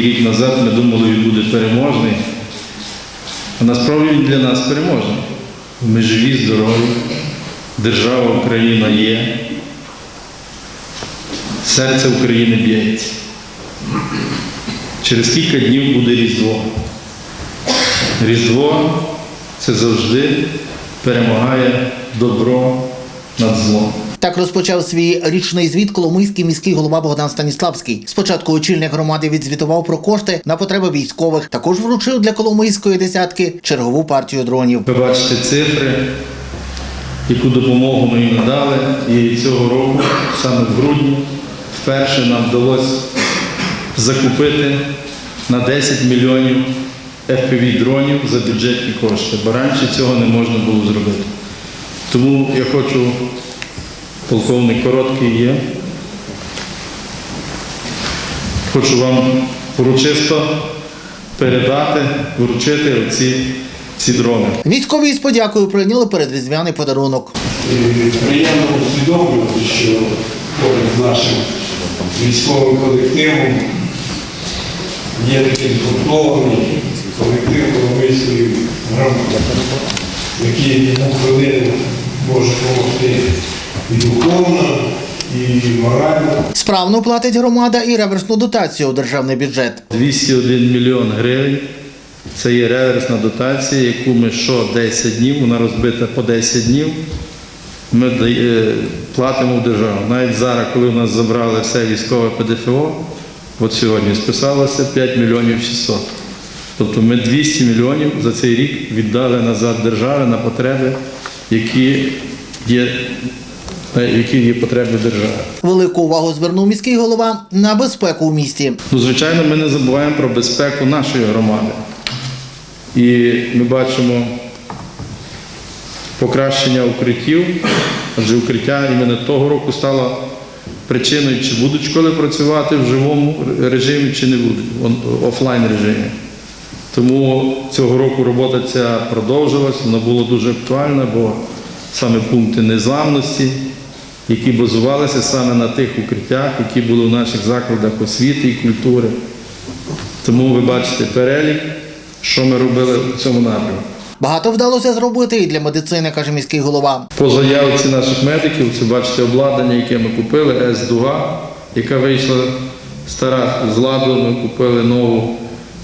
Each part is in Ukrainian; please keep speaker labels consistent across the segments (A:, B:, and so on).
A: Рік назад ми думали, він буде переможний. А насправді він для нас переможний. Ми живі, здорові, держава Україна є. Серце України б'ється. Через кілька днів буде Різдво. Різдво це завжди перемагає добро над злом.
B: Так розпочав свій річний звіт Коломийський міський голова Богдан Станіславський. Спочатку очільник громади відзвітував про кошти на потреби військових. Також вручив для Коломийської десятки чергову партію дронів.
A: Ви бачите цифри, яку допомогу ми їм надали. І цього року, саме в грудні, вперше нам вдалося закупити на 10 мільйонів FPV дронів за бюджетні кошти, бо раніше цього не можна було зробити. Тому я хочу, полковник короткий є. Хочу вам урочисто передати, вручити оці ці дрони.
B: Військові з подякою прийняли передріздвяний подарунок.
C: Приємно усвідомлювати, що поряд з нашим військовим колективом є такий згуртований колектив Коломийської громади, який у хвилину може допомогти і духовно, і морально.
B: Справно платить громада і реверсну дотацію у державний бюджет.
A: 201 мільйон гривень. Це є реверсна дотація, яку ми що 10 днів, вона розбита по 10 днів. Ми платимо в державу. Навіть зараз, коли в нас забрали все військове ПДФО, от сьогодні списалося 5 мільйонів 600. Тобто ми 200 мільйонів за цей рік віддали назад державі на потреби, які є, е, які є потреби держави.
B: Велику увагу звернув міський голова на безпеку у місті.
A: Ну, звичайно, ми не забуваємо про безпеку нашої громади. І ми бачимо покращення укриттів, адже укриття іменно того року стало причиною, чи будуть школи працювати в живому режимі, чи не будуть, в офлайн режимі. Тому цього року робота ця продовжилась, вона була дуже актуальна, бо саме пункти незламності, які базувалися саме на тих укриттях, які були в наших закладах освіти і культури. Тому ви бачите перелік, що ми робили в цьому напрямку.
B: Багато вдалося зробити і для медицини, каже міський голова.
A: По заявці наших медиків, це бачите обладнання, яке ми купили, С-дуга, яка вийшла стара з ладу. Ми купили нову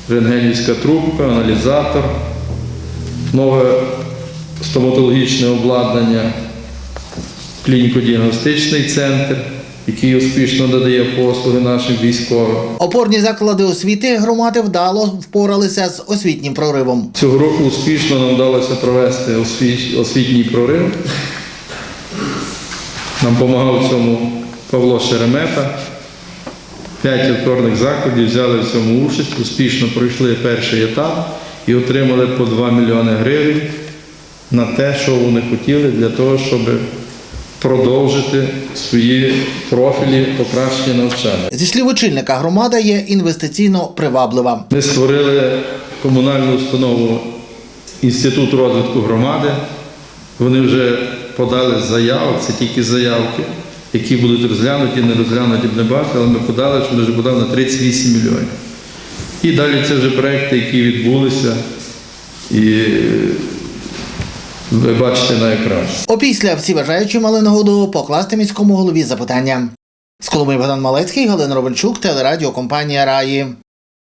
A: рентгенівська трубка, аналізатор, нове стоматологічне обладнання, клініко-діагностичний центр, який успішно надає послуги нашим військовим.
B: Опорні заклади освіти громади вдало впоралися з освітнім проривом.
A: Цього року успішно нам вдалося провести освітній прорив. Нам допомагав в цьому Павло Шеремета. П'ять опорних закладів взяли в цьому участь, успішно пройшли перший етап і отримали по 2 мільйони гривень на те, що вони хотіли для того, щоб продовжити свої профілі покращення навчання.
B: Зі слів очільника, громада є інвестиційно приваблива.
A: Ми створили комунальну установу Інститут розвитку громади. Вони вже подали заяву, це тільки заявки, які будуть розглянуті, не розглянуті б не бачили, але ми подали, що ми вже подали на 38 мільйонів. І далі це вже проекти, які відбулися, і ви бачите на екрані.
B: Опісля всі бажаючі мали нагоду покласти міському голові запитання. З Коломиї Богдан Малецький, Галина Ровенчук, телерадіокомпанія Раї.